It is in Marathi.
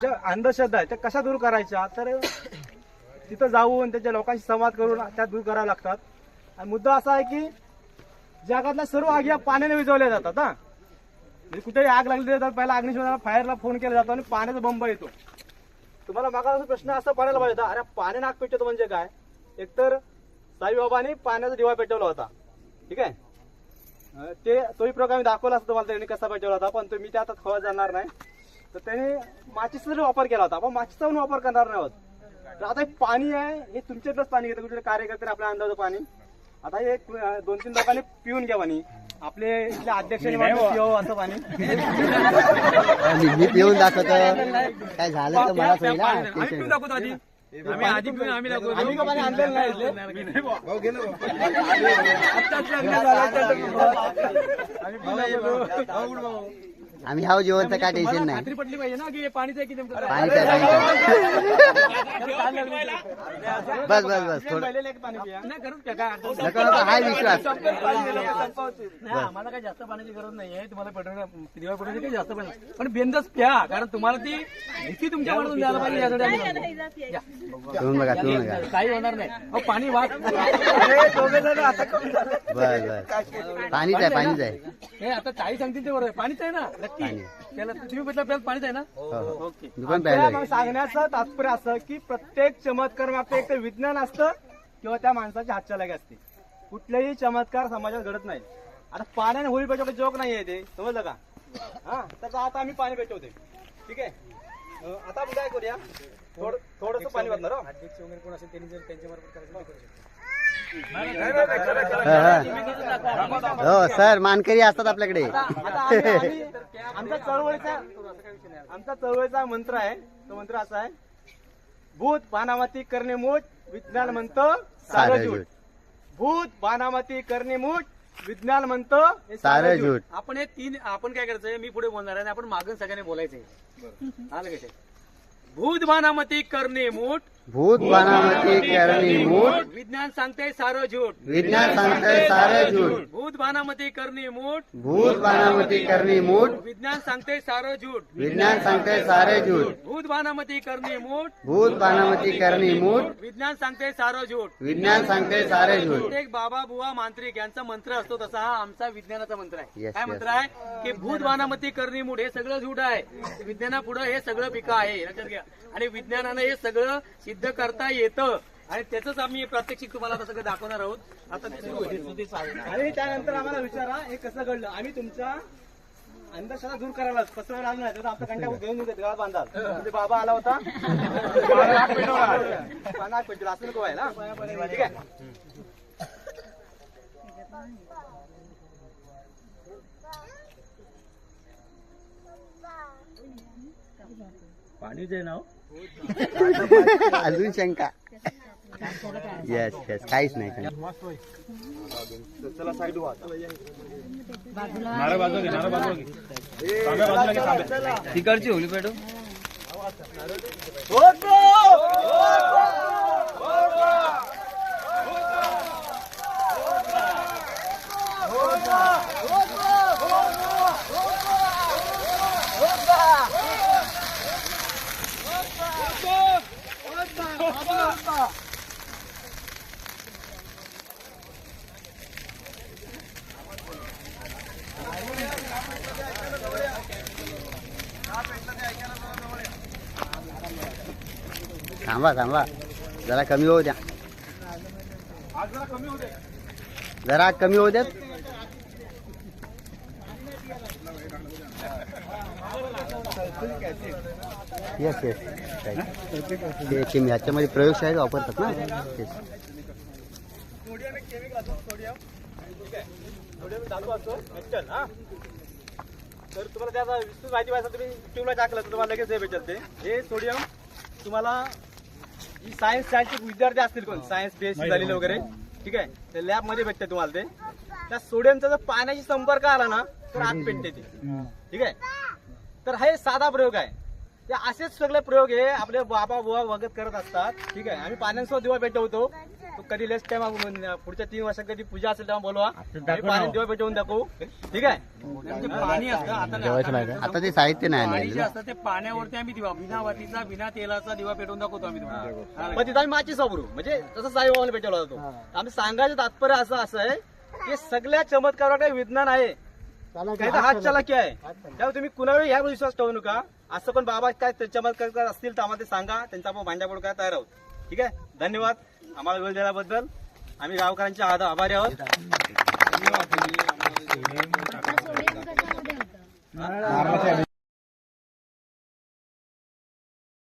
ज्या अंधश्रद्धा आहे त्या कशा दूर करायच्या? तर तिथं जाऊन त्याच्या लोकांशी संवाद करून त्या दूर कराव्या लागतात. आणि मुद्दा असा आहे की जगातल्या सर्व आगी पाण्याने विजवल्या जातात हा. म्हणजे कुठेही आग लागली तर पहिला अग्निशमनाला फायरला फोन केला जातो आणि पाण्याचा बंब येतो. तुम्हाला मागा प्रश्न असा पडायला पाहिजे होता, अरे पाण्याने आग पेटवतो म्हणजे काय? एकतर साईबाबांनी पाण्याचा दिवा पेटवला होता. ठीक आहे? ते तोही प्रकार मी दाखवला असतो तुम्हाला त्यांनी कसा पेटवला होता पण तुम्ही मी ते आता खोळा जाणार नाही. तर त्याने माचीचा जरी वापर केला होता आपण माचीचा पण वापर करणार नाही आहोत. तर आता हे पाणी आहे हे तुमच्यातलंच पाणी घेतं कुठे कार्यकर्ते आपल्या अंदाज पाणी. आता हे दोन तीन लोकांनी पिऊन घ्या पाणी. आपले इथल्या अध्यक्षांनी असं पाणी. मी पिऊन दाखवतो. काय झालं तर मला हा, पिऊन. दाखवतो आधी. आम्ही आधी पिऊन आम्ही पाणी आणलेलं नाही? आम्ही. आम्ही हाव जेवणचं काय टेन्शन नाही खात्री पटली पाहिजे ना की हे पाणीच आहे की नेमकं पाणी काय पाणी काय. बस बस बस थोडं नको नको हाय विश्वास. आम्हाला काही जास्त पाण्याची गरज नाहीये. तुम्हाला पेट्रोल दिवा पेट्रोलची काही जास्त पाणी नाही. पण बेंदच प्या कारण तुम्हाला ती भीती तुमच्या मनातून द्यायला पाहिजे यासाठी आम्ही. या. बघा बघा काही होणार नाही. अहो, पाणी वाच. बस बस. पाणीच आहे पाणीच आहे. हे आता काही सांगतील ते बरोबर. आहे. पाणीच आहे ना? नक्की. त्याला तुम्ही म्हटलं प्याल पाणीच आहे ना? हो हो. मी पण सांगण्याचं तात्पर्य असं की प्रत्येक चमत्कार मागचं एक तर विज्ञान असतं किंवा त्या माणसाची हातचलाकी असते. कुठलेही चमत्कार समाजात घडत नाही. आता पाण्याने होळी पेटवलं जोक नाही आहे ते. समजलं का? हा तर आता आम्ही पाणी पेटवते ठीक आहे? आता आपण काय करूया थोडं थोडस पाणी वाटणार हो. अध्यक्ष वगैरे कोण असेल त्यांनी जर त्यांच्या मार्फत करायचं ते करू शकतो. हा, सर मानकरी असतात आपल्याकडे. आमचा चळवळीचा आमचा चळवळीचा मंत्र आहे. तो मंत्र असा आहे भूत बानामती करणे मूठ विज्ञान म्हणतं सारं भूत बानामती करणे मूठ विज्ञान म्हणतं हे सारं जूट आपण हे तीन आपण काय करायचंय मी पुढे बोलणार आहे आणि आपण मागून सगळ्यांनी बोलायचंय. आलं कसे भूत बानामती करणे मूठ भूत बानामती करणी मूठ. विज्ञान सांगते सारं झूट विज्ञान सांगतंय सारं झूट भूत बानामती करणे मूठ. भूत बानामती करणी मूठ. विज्ञान सांगते सारं झूट विज्ञान सांगतंय सारे झूट भूत बानामती करणे मूठ. भूत बानामती करणी मूठ. विज्ञान सांगते सारं झूट विज्ञान सांगतंय सारे झूट प्रत्येक बाबा बुवा मांत्रिक यांचा मंत्र असतो तसा हा आमचा विज्ञानाचा मंत्र आहे. Yes, काय yes. मंत्र आहे? की भूत बानामती करणी मूठ हे सगळं झूट आहे. विज्ञानापुढे हे सगळं पिकं आहे. लक्षात घ्या. आणि विज्ञानानं हे सगळं सिद्ध करता येतं. आणि त्याच आम्ही प्रात्यक्षिक तुम्हाला आता सगळं दाखवणार आहोत. आता ते सुरू होईल. आणि त्यानंतर आम्हाला विचारा हे कसं घडलं? आम्ही तुमच्या अंधश्रद्धा दूर करायला पसरवणार आलो नाही तर आपल्या कंटा घेऊन येते गावात बांधाल. म्हणजे बाबा आला होता. नाग पेटवला. असं नको व्हायला. ठीक आहे? पाणीच आहे ना हो. अजून शंका? येस येस काहीच नाही तिकडची होली पेटो थांबा थांबा. जरा कमी होऊ द्या. जरा कमी होऊ द्यात येस येस ते ते ह्याच्यामध्ये प्रयोगशाळेत वापरतात ना. तेच. हा तर तुम्हाला त्याचा विस्तृत माहिती पाहिजे तुम्ही ट्यूबला टाकलं तर तुम्हाला लगेच हे भेटत ते. हे सोडियम तुम्हाला जी सायन्स सायन्सचे विद्यार्थी असतील कोण सायन्स बीएससी झालेले वगैरे. ठीक आहे? ते लॅबमध्ये भेटते तुम्हाला ते. त्या सोडियमचा जर पाण्याशी संपर्क आला ना तर आग पेटते ती. ठीक आहे? तर हा एक साधा प्रयोग आहे. ते असेच सगळे प्रयोग हे आपले बाबा बुवा वगैरे करत असतात. ठीक आहे? आम्ही पाण्यासोबत दिवा पेटवतो. तो कधी लेस टाइम पुढच्या तीन वर्षात कधी पूजा असेल तेव्हा बोलवा. आम्ही पाण्यात दिवा पेटवून दाखवू. ठीक आहे? म्हणजे पाणी असतं आता नाही, आता आता ते साहित्य नाही पाणी जे असतं ते पाण्यावरती आम्ही दिवा बिना वातीचा बिना तेलाचा दिवा पेटवून दाखवतो आम्ही तुम्हाला. मग तिथं आम्ही माचीस वापरू म्हणजे तसं साईबाबाने पेटवला जातो. आम्ही सांगायचं तात्पर्य असं असं आहे की सगळ्या चमत्काराकडे विज्ञान आहे. त्याचा हात चालाकी आहे. त्यावर तुम्ही कुणावेळी ह्यावर विश्वास ठेवू नका. असं पण बाबा काय त्याच्यामध्ये करत असतील तर आम्हाला ते सांगा. त्यांचा आपण भांडापोड काय तयार आहोत. ठीक आहे? धन्यवाद. आम्हाला वेळ दिल्याबद्दल. आम्ही गावकऱ्यांचे आभारी आहोत. धन्यवाद.